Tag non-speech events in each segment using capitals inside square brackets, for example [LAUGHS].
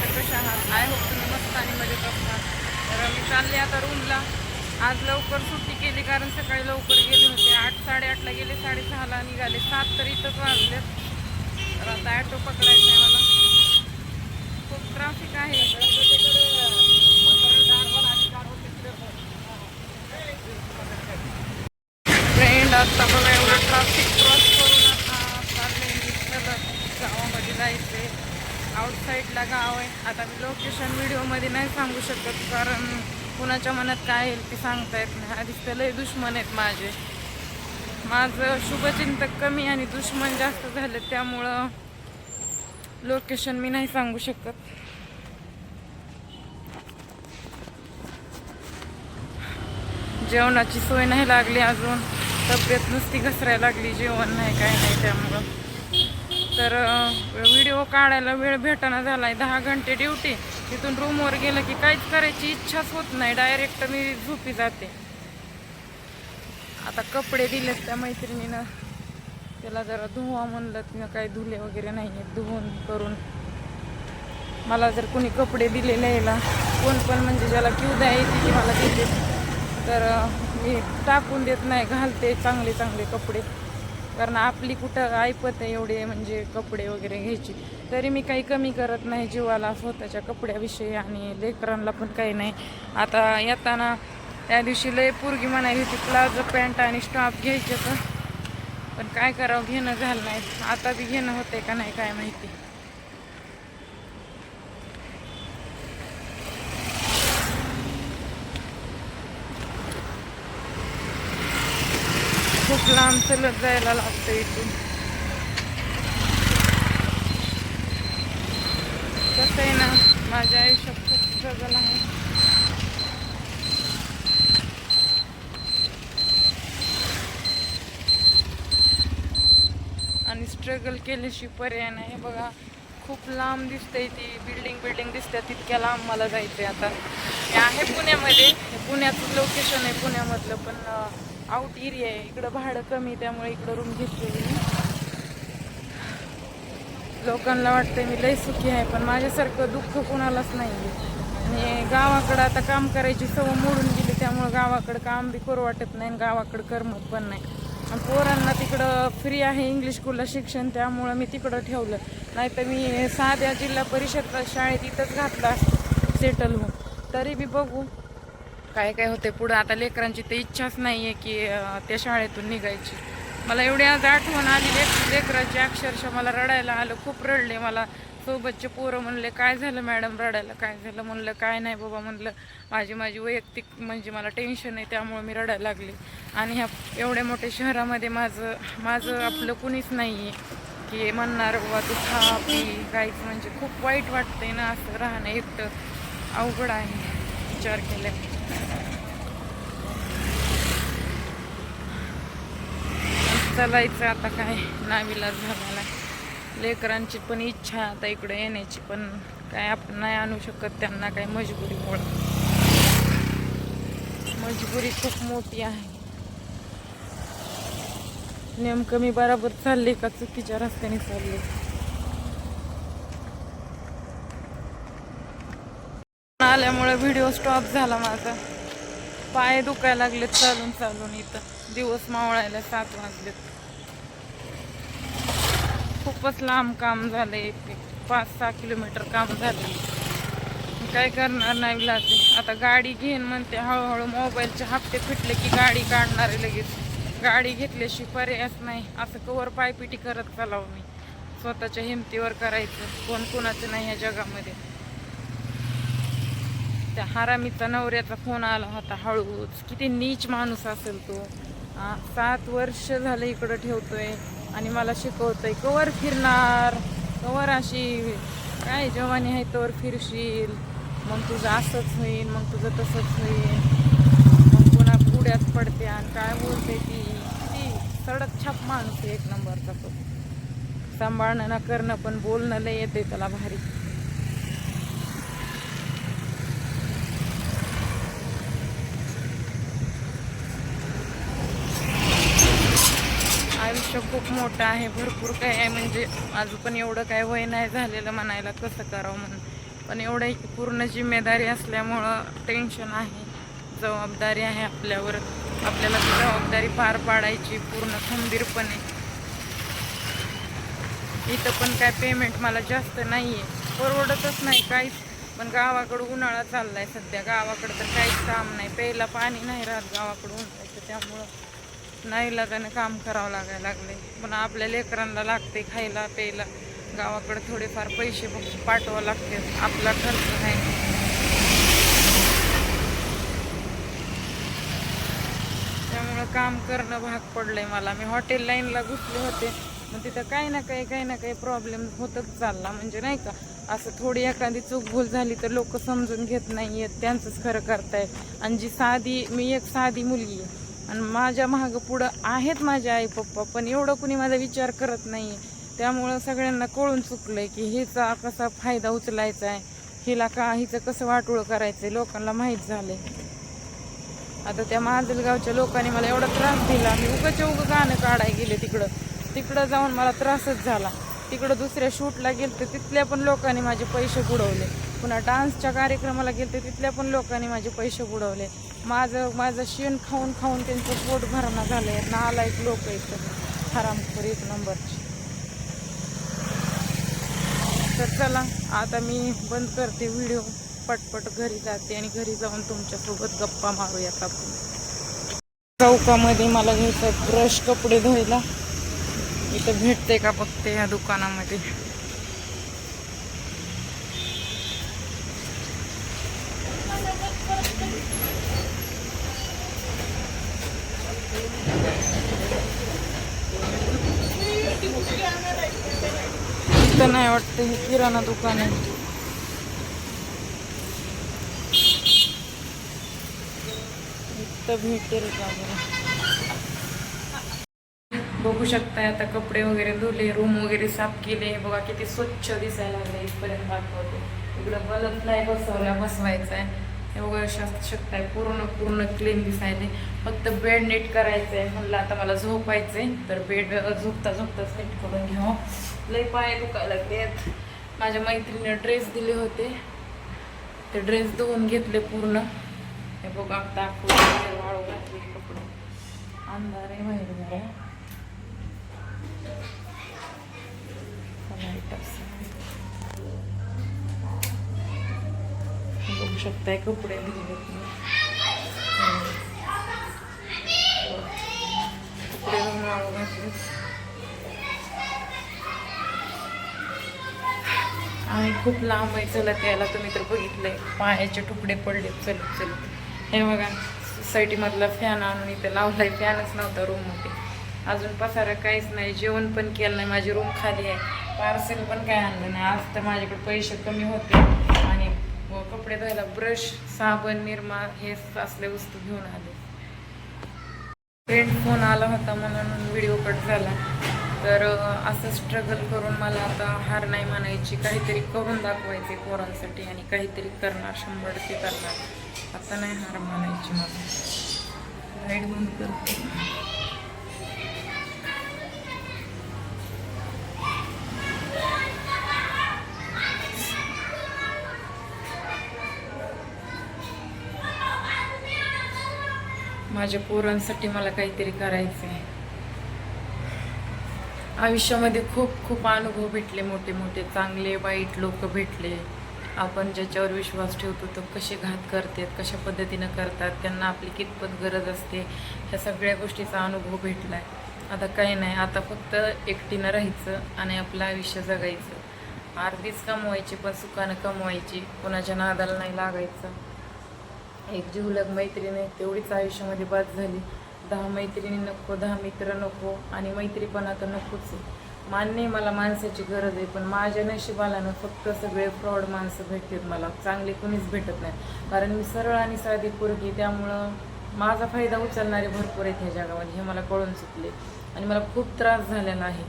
तर कशा आहात? आय होप तुम्ही मस्त आणि मजेत असणार. तर मी चालले आता रूमला आज लवकर सुट्टी केली कारण सकाळी लवकर गेले होते. आठ साडेआठला गेले साडेसहाला निघाले. सात तर इथंच वाजलेत. तर आता ॲटो पकडायचा आहे मला. खूप ट्रॅफिक आहे फ्रेंड आता बघा एवढं ट्रॅफिक क्रॉस करून आता चाललंय मी चलत गावामध्ये जायचंय आउटसाईडला गाव आहे आता मी लोकेशन व्हिडिओमध्ये नाही सांगू शकत कारण कुणाच्या मनात काय येईल ते सांगता येत नाही. आधीच तर लय दुश्मन आहेत माझे. माझं शुभचिंतक कमी आणि दुश्मन जास्त झाले त्यामुळं लोकेशन मी नाही सांगू शकत. जेवणाची सोय नाही लागली अजून. तब्येत नुसती घसरायला लागली जेवण नाही काय नाही त्यामुळं. तर व्हिडिओ काढायला वेळ भेटाना आहे दहा घंटे ड्युटी. तिथून रूमवर गेलं की काहीच करायची इच्छाच होत नाही. डायरेक्ट मी झोपी जाते. आता कपडे दिलेत त्या मैत्रिणीनं. त्याला जरा धुवा म्हणलं तिनं काही धुले वगैरे नाही आहेत धुवून करून. मला जर कोणी कपडे दिलेले यायला कोण पण म्हणजे ज्याला क्यू द्यायची की मला देते. तर मी टाकून देत नाही घालते चांगले चांगले कपडे. कारण आपली कुठं ऐपत आहे एवढे म्हणजे कपडे वगैरे घ्यायची. तरी मी काही कमी करत नाही जीवाला स्वतःच्या कपड्याविषयी आणि लेकरांना पण काही नाही. आता येताना त्या दिवशी लय पोरगी म्हणाली होती प्लाझो पॅन्ट आणि स्टॉप घ्यायचे तर. पण काय करावं घेणं झालं नाही. आता बी घेणं होतंय का नाही काय माहिती खूप लांब चलत जायला लागतं इथून. कसं आहे ना माझ्या आयुष्यात खूप स्ट्रगल आहे. आणि स्ट्रगल केल्याशिवाय पर्याय नाही. बघा खूप लांब दिसतंय ती बिल्डिंग बिल्डिंग दिसते तितक्या लांब मला जायचंय आता. हे आहे पुण्यामध्ये. पुण्याचं लोकेशन आहे पुण्यामधलं पण आउट एरिया आहे. इकडं भाडं कमी त्यामुळे इकडं रूम घेतलेली लोकांना वाटतं मी लय सुखी आहे पण माझ्यासारखं दुःख कोणालाच नाही आहे आणि गावाकडं आता काम करायची सवय मोडून गेली त्यामुळं गावाकडं काम बी करू वाटत नाही आणि गावाकडं करमत पण नाही. आणि पोरांना तिकडं फ्री आहे इंग्लिश स्कूलला शिक्षण त्यामुळं मी तिकडं ठेवलं. नाही तर मी साध्या जिल्हा परिषद शाळेत इथंच घातला सेटल होऊन. तरी बी बघू. काय काय होते पुढं. आता लेकरांची तर इच्छाच नाही आहे की त्या शाळेतून निघायची. मला एवढी आज आठवण आली लेक लेकराची अक्षरशः मला रडायला आलं. खूप रडले मला. सोबतचे पोरं म्हणले काय झालं मॅडम रडायला? काय झालं? म्हणलं काय नाही बाबा म्हणलं माझी माझी वैयक्तिक म्हणजे मला टेन्शन आहे त्यामुळे मी रडायला लागले. आणि ह्या एवढ्या मोठ्या शहरामध्ये माझं माझं आपलं कुणीच नाही आहे की म्हणणार बाबा तू खा पी काहीच. म्हणजे खूप वाईट वाटतंय ना असं राहणं एकटं. अवघड आहे. विचार केले चालायचं आता काय? नाविलाज झालेला लेकरांची पण इच्छा आता इकडे येण्याची पण काय आपण नाही आणू शकत त्यांना काय मजबुरीमुळं मजबुरी खूप मोठी आहे. नेमकं मी बराबर चालले का चुकीच्या रस्त्याने चालले? आल्यामुळे व्हिडिओ स्टॉप झाला माझा. पाय दुखायला लागलेत चालून चालून इथं. दिवस मावळायला सात वाजलेत. खूपच लांब काम झालंय पाच सहा किलोमीटर काम झालं. काय करणार नाही लागले आता गाडी घेईन म्हणते हळूहळू मोबाईलचे हप्ते फिटले की गाडी काढणार लगेच. गाडी घेतल्याशिवाय पर्यायच नाही. असं कवर पायपिटी करत चालावं मी. स्वतःच्या हिमतीवर करायचं. कोण कोणाचं नाही या जगामध्ये. त्या हारामीचा नवऱ्याचा फोन आला होता हळूच किती नीच माणूस असेल तो. सात वर्ष झालं इकडं ठेवतोय आणि मला शिकवतोय कवर फिरणार कवर अशी काय जवानी आहे तवर फिरशील. मग तुझं असंच होईल मग तुझं तसंच होईल. मग पुन्हा पुढ्यात पडते आणि काय बोलते ती? ती सडक छाप माणूस आहे एक नंबरचा तो. सांभाळणं ना करणं पण बोलणं लय येते त्याला भारी. आयुष्य खूप मोठं आहे भरपूर काय आहे. म्हणजे माझं पण एवढं काय वय नाही झालेलं म्हणायला कसं करावं म्हणून. पण एवढं पूर्ण जिम्मेदारी असल्यामुळं टेन्शन आहे. जबाबदारी आहे आपल्यावर. आपल्याला ती जबाबदारी पार पाडायची पूर्ण खंबीरपणे. इथं पण काय पेमेंट मला जास्त नाही आहे परवडतच नाही काहीच. पण गावाकडं उन्हाळा चाललाय सध्या. गावाकडं तर काहीच काम नाही. प्यायला पाणी नाही राहत गावाकडं उन्हाळ्याचं त्यामुळं. नाही लगाने काम करावं लागायला लागले. पण आपल्या लेकरांना लागते खायला प्यायला. गावाकडे थोडेफार पैसे बघ- पाठवावं लागते. आपला खर्च नाही त्यामुळं काम करणं भाग पडलंय मला. मी हॉटेल लाईनला घुसले होते. मग तिथं काही ना काही काही ना काही प्रॉब्लेम होतच चालला. म्हणजे नाही का असं थोडी एखादी चूक भूल झाली तर लोक समजून घेत नाही आहेत त्यांचंच खरं करताय आणि जी साधी मी एक साधी मुलगी आहे. आणि माझ्या मागं पुढं आहेत माझे आई पप्पा पण एवढं कुणी माझा विचार करत नाही. त्यामुळं सगळ्यांना कळून चुकलंय की हिचा कसा फायदा उचलायचा आहे हिला का हिचं कसं वाटोळं करायचं आहे लोकांना माहीत झालंय. आता त्या माजलगावच्या लोकांनी मला एवढा त्रास दिला. मी उगाच्या उगं गाणं काढाय गेले तिकडं. तिकडं जाऊन मला त्रासच झाला. तिकडं दुसऱ्या शूटला गेलते तिथल्या पण लोकांनी माझे पैसे बुडवले. पुन्हा डान्सच्या कार्यक्रमाला गेलते तिथल्या पण लोकांनी माझे पैसे बुडवले. माझं माझं शेण खाऊन खाऊन त्यांचं पोट भरणा झालंय. नालायक लोक आहेत हरामखोर एक नंबरची. तर चला आता मी बंद करते व्हिडिओ. पटपट घरी जाते आणि घरी जाऊन तुमच्यासोबत गप्पा मारूयात आपण? चौकामध्ये मला घ्यायचं ब्रश कपडे धुवायला. इथं भेटते का बघते या दुकानामध्ये. इथं नाही वाटतं हे किराणा दुकान आहे. इथं भेटेल का बघू शकताय आता कपडे वगैरे धुले रूम वगैरे साफ केले. बघा किती स्वच्छ दिसायला लागले इथपर्यंत दाखवते. इकडं बल्ब नाही बसवला बसवायचा आहे हे बघा शक- शकताय. पूर्ण पूर्ण क्लीन दिसायले. फक्त बेड नीट करायचं आहे म्हणलं आता मला झोपायचंय. तर बेड झोपता झोपताच नीट करून घेऊ हो. लई पाय दुखायला लागलेत. माझ्या मैत्रिणीने ड्रेस दिले होते. ते ड्रेस धुवून घेतले पूर्ण. हे बघा आता वाळू घातले कपडे. अंधार आहे बाहेर बघू शकताय कपडे कपडे आणि खूप लांब आहे चलत यायला तुम्ही तर बघितलंय. पायाचे तुकडे पडले चलत चलत हे बघा सोसायटीमधला फॅन आणून इथे लावलाय. फॅनच नव्हता रूममध्ये अजून पसारा काहीच नाही. जेवण पण केलं नाही. माझी रूम खाली आहे. पार्सल पण काय आणलं नाही. आज तर माझ्याकडे पैसे कमी होते. व कपडे धुवायला ब्रश साबण निरमा हे असले वस्तू घेऊन आले. फ्रेंड फोन आला होता म्हणून व्हिडिओ कट झाला. तर असं स्ट्रगल करून मला आता हार नाही मानायची काहीतरी करून दाखवायचे पोरांसाठी आणि काहीतरी करणार शंभर टक्के करणार. आता नाही हार मानायची मला. लाइट बंद करते. माझ्या पोरांसाठी मला काहीतरी करायचं आहे आयुष्यामध्ये खूप खूप अनुभव भेटले मोठे मोठे चांगले वाईट लोक भेटले. आपण ज्याच्यावर विश्वास ठेवतो तो कसे घात करतात कशा पद्धतीनं करतात त्यांना आपली कितपत गरज असते ह्या सगळ्या गोष्टीचा अनुभव भेटला आहे आता काही नाही आता फक्त एकटीनं राहायचं आणि आपलं आयुष्य जगायचं. अर्धीच कमवायची पण सुखानं कमवायची कोणाच्या नादाला नाही लागायचं. एक जिवलग मैत्रीण आहे तेवढीच आयुष्यामध्ये बाद झाली. दहा मैत्रिणी नको दहा मित्र नको आणि मैत्रीपणा तर नकोच आहे. मान्य मला माणसाची गरज आहे पण माझ्या नशिबाला ना फक्त सगळे फ्रॉड माणसं भेटतात मला. चांगले कोणीच भेटत नाही. कारण मी सरळ आणि साधी पोरगी त्यामुळं माझा फायदा उचलणारे भरपूर आहेत ह्या जगामध्ये हे मला कळून चुकले. आणि मला खूप त्रास झालेला आहे.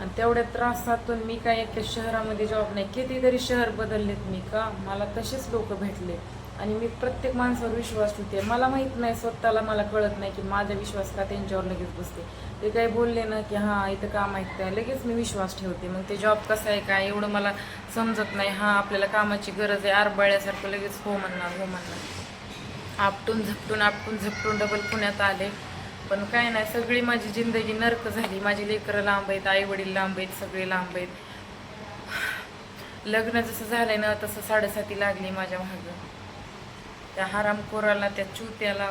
आणि तेवढ्या त्रासातून मी काय एका शहरामध्ये जॉब नाही. कितीतरी शहर बदललेत मी का? मला तसेच लोक भेटले. आणि मी प्रत्येक माणसावर विश्वास ठेवते. मला माहीत नाही स्वतःला मला कळत नाही की माझा विश्वास का त्यांच्यावर लगेच बसते. ते काही बोलले ना की हां इथं काम ऐकतं लगेच मी विश्वास ठेवते. मग ते जॉब कसं आहे काय एवढं मला समजत नाही. हां आपल्याला कामाची गरज आहे आरबाळ्यासारखं लगेच हो म्हणणार हो म्हणणार. आपटून झपटून आपटून झपटून डबल पुण्यात आले. पण काय नाही सगळी माझी जिंदगी नर्क झाली. माझी लेकरं लांब आहेत आई वडील लांब आहेत सगळे लांब आहेत. लग्न जसं झालंय ना तसं साडेसाती लागली माझ्या मागं. त्या हरामखोराला त्या चुत्याला.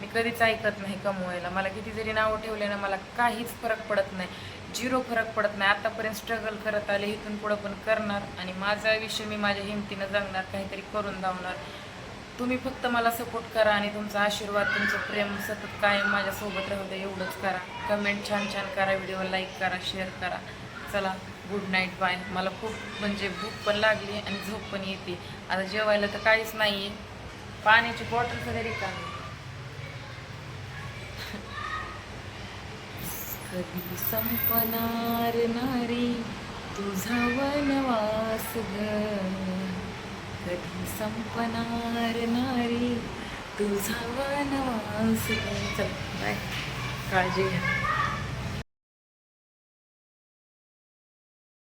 मी कधीच ऐकत नाही कमवायला. मला किती जरी नावं ठेवले ना मला काहीच फरक पडत नाही. झिरो फरक पडत नाही. आतापर्यंत स्ट्रगल करत आले इथून पुढं पण करणार. आणि माझं आयुष्य मी माझ्या हिमतीनं जगणार काहीतरी करून धावणार. तुम्ही फक्त मला सपोर्ट करा आणि तुमचा आशीर्वाद तुमचं प्रेम सतत कायम माझ्यासोबत राहू दे एवढंच करा. कमेंट छान छान करा. व्हिडिओ लाईक करा शेअर करा. चला. गुड नाईट बाय मला खूप म्हणजे भूक पण लागली आणि झोप पण येते. आता जेवायला तर काहीच नाही आहे पाण्याची बॉटल सगळी रिकामी [LAUGHS] कधी संपणार नारी? तुझा वनवास ग. कधी संपणार नारी? तुझा वनवास ग. चल बाय काळजी घ्या